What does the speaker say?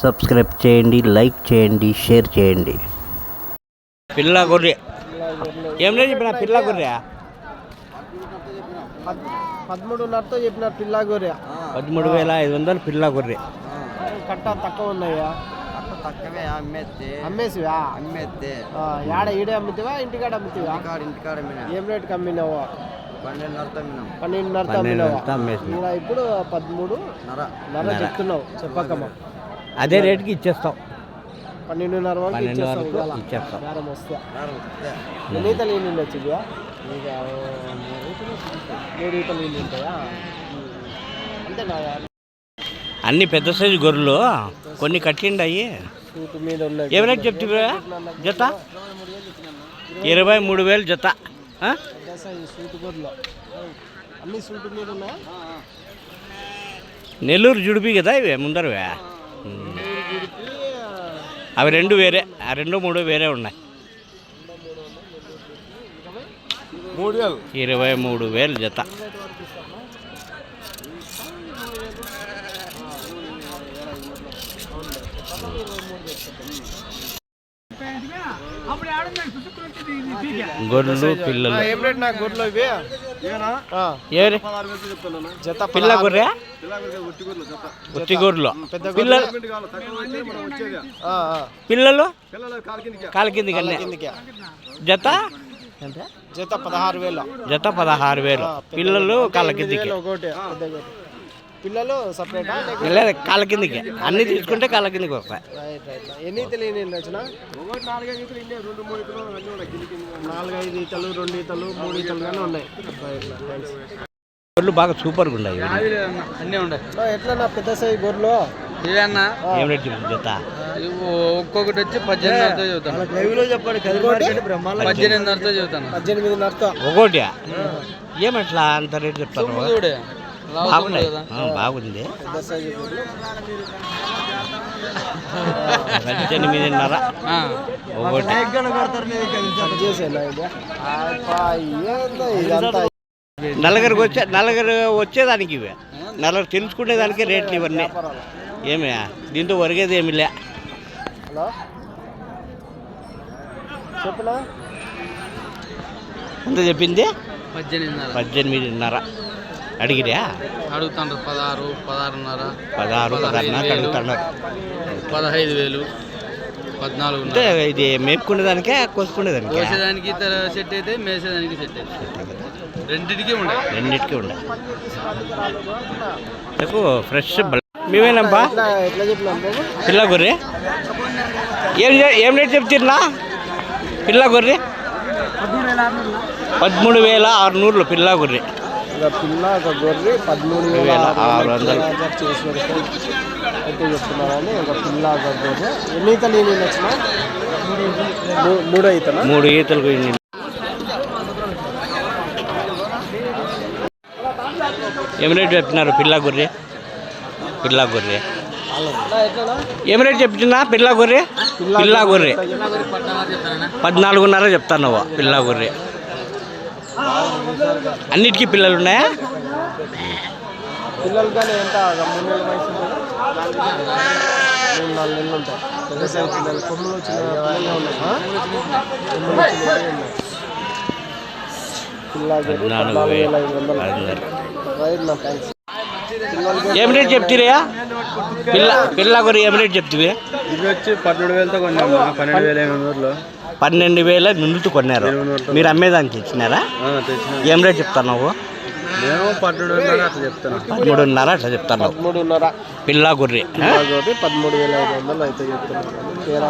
Subscribe చేయండి like చేయండి share చేయండి. పిల్ల గొర్రె. ఏం లేదు ఇప్పుడు పిల్ల గొర్రె. పదమూడున్నరతో చెప్పిన పిల్ల గొర్రె. పదమూడు వేల ఐదు వందలు పిల్ల గొర్రె. కట్ట తక్కువ ఉన్నాయా తక్కువే అమ్మేస్తే అమ్మేసివా? అమ్మేస్తే ఆ, యాడ ఈడే అమ్ముతావా ఇంటికాడ అమ్ముతావా? ఏం రేటుకి అమ్మినావా? ఇప్పుడు పదమూడు నర నర. చెప్తున్నావు చెప్పకమ్మా. అదే రేటుకి ఇచ్చేస్తాం. పన్నెండున్నర వరకు ఇవాళ. ఇచ్చేస్తాం. బేరం వస్తే. నర వస్తే ఎన్ని ఈతలు ఈయన ఉండొచ్చు ఇక ఇక మూడు ఈతలు ఈయన ఉంటాయా? అంతేనా అన్ని పెద్ద సైజు గొర్రెలు కొన్ని కట్టిండి అయ్యి సూట్ మీద ఉన్నాయి ఏం రేట్ చెప్తున్నా జత? ఇరవై మూడు వేలు జత. ఆ? పెద్ద సైజు సూట్ గొర్రెలు. అన్ని సూట్ మీద ఉన్నాయా? నెల్లూరు జుడిపి కదా ఇవి ముందరవే. అవి రెండు వేరే ఆ రెండు మూడు వేరే ఉన్నాయి. ఇరవై మూడు వేలు జత. గొర్రెలు పిల్లలు. జత పిల్ల పదహారు. గొర్రె? ఉత్తి గొర్రెలు పెద్ద పిల్లలు ఆ, ఆ. పిల్లలు? కాలు కిందికి. కిందికి జత? జత పదహారు వేలు. జత పదహారు వేలు. పిల్లలు కాళ్ళ కిందికి. పిల్లలు సపరేటా లేదు కాళ్ళ కిందికి. అన్ని తీసుకుంటే కాళ్ళ కిందికి వస్తాయి. రైట్ రైట్ ఎన్ని తెలియని వచ్చిన? నాలుగైదు ఈతలు రెండు ఈతలు మూడు ఈతలు కానీ ఉన్నాయి. గొర్రెలు బాగా సూపర్గా ఉన్నాయి. అన్నీ ఉన్నాయి. ఆ, ఎట్లా నా పెద్ద సైజు గొర్రెలు? ఇవన్నా ఏం రేట్ ఒక్కొక్కటి వచ్చి పద్దెనిమిదిన్నరతో చెబుతాను. చెప్పండి పద్దెనిమిదిన్నరతో చెబుతాను. పద్దెనిమిదిన్నరతో. ఒకటి ఏమట్లా అంత రేట్ చెప్తాను చూడే బాగున్నాయి. బాగుంది ఏందో ఇదంతా నలుగురికి వచ్చే నలుగురు వచ్చేదానికి ఇవి. నలుగురు తెలుసుకునేదానికి రేట్లు ఇవన్నీ. ఏమి దీంతో ఒరిగేది ఏమి లే. హలో? ఎంత చెప్పింది? పద్దెనిమిదిన్నర. పద్దెనిమిదిన్నర. అడిగిరా? అడుగుతాండ్రు పదహారు పదహారున్నర. పదహారు పదహారున్నర అడుగుతున్నారు పదహైదు వేలు. పద్నాలుగు అంటే ఇది మేపుకునేదానికే కోసుకునేదానికే? కోసేదానికి సెట్ అయితే మేసేదానికి సెట్ అయితే. రెండింటికి ఉండాలి రెండింటికి ఉన్నాయి నాకు ఫ్రెష్ బాబు? పిల్ల గొర్రె? ఏం ఏం రేట్ చెప్తున్నా పిల్ల గొర్రె? పదమూడు వేల ఆరు నూరులు పిల్ల గొర్రె. ఒక పిల్ల ఒక గొర్రె పదమూడు వేల ఆరు వందలు చేసి పెడతాం అయితే చెప్తున్నారని ఒక పిల్ల ఒక గొర్రె. ఎన్ని ఈతలు నేను వచ్చిన? మూడో ఈతనా? మూడు ఇన్ని. ఏం రేట్ చెప్తున్నారు పిల్ల గొర్రె? పిల్ల గొర్రె. ఏం రేట్ చెప్తున్నా పిల్ల గొర్రె? పిల్ల గొర్రె. పద్నాలుగున్నర చెప్తాను పిల్ల గొర్రె? అన్నిటికీ పిల్లలు ఉన్నాయా? పిల్లలు కానీ ఎంత మూడు నెలల వయసు? మూడు నాలుగు నెలలు ఉంటాయి. పెద్ద సైజు పిల్లలు. కొమ్ములు వచ్చిన పిల్లలే ఏం రేట్ చెప్తిరయ్యా? పిల్ల పిల్ల గొర్రె ఏం రేట్ చెప్తివి? ఇది వచ్చి పన్నెండు వేలతో కొన్నాము పన్నెండు వేల ఎనిమిది పన్నెండు వేల నిండుతూ కొన్నారు. మీరు అమ్మేదానికి ఇచ్చినారా ఏం రేట్ చెప్తున్నావు నేను పన్నెండు వేల అట్లా చెప్తాను. పదమూడున్నర అట్లా చెప్తాను. పిల్ల గొర్రె పదమూడు వేల ఐదు వందలు అయితే చెప్తున్నాను తేరా